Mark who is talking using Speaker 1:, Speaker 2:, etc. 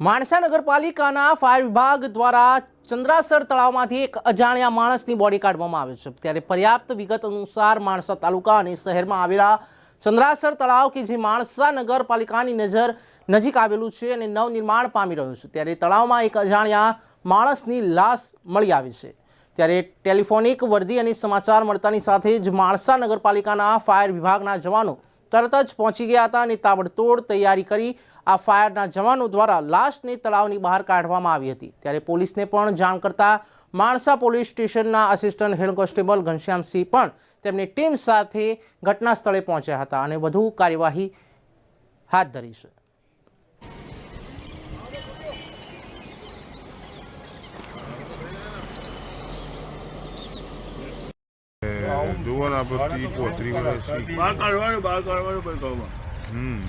Speaker 1: માણસા નગરપાલિકાના ફાયર વિભાગ દ્વારા ચંદ્રાસર તળાવમાંથી એક અજાણ્યા માણસની બોડી કાઢવામાં આવી છે. ત્યારે પર્યાપ્ત વિગત અનુસાર માણસા તાલુકા અને શહેરમાં આવેલા ચંદ્રાસર તળાવ કે જે માણસા નગરપાલિકાની નજર નજીક આવેલું છે અને નવનિર્માણ પામી રહ્યું છે. ત્યારે તળાવમાં એક અજાણ્યા માણસની લાશ મળી આવી છે. ત્યારે ટેલિફોનિક વર્દી અને સમાચાર મળતાની સાથે જ માણસા નગરપાલિકાના ફાયર વિભાગના જવાનો તરત જ પહોંચી ગયા હતા અને તાબડતોડ તૈયારી કરી આ ફાયરના જવાનો દ્વારા લાશને તળાવની બહાર કાઢવામાં આવી હતી. ત્યારે પોલીસને પણ જાણ કરતા માણસા પોલીસ સ્ટેશનના આસિસ્ટન્ટ હેડ કોન્સ્ટેબલ ઘનશ્યામસિંહ પણ તેમની ટીમ સાથે ઘટના સ્થળે પહોંચ્યા હતા અને વધુ કાર્યવાહી હાથ ધરી છે.
Speaker 2: જુઓ ને આપણે ત્રીસ પોત્રીસ વર્ષથી
Speaker 3: બહાર કાઢવાનું બહાર કાઢવાનું પણ કહું
Speaker 2: હમ.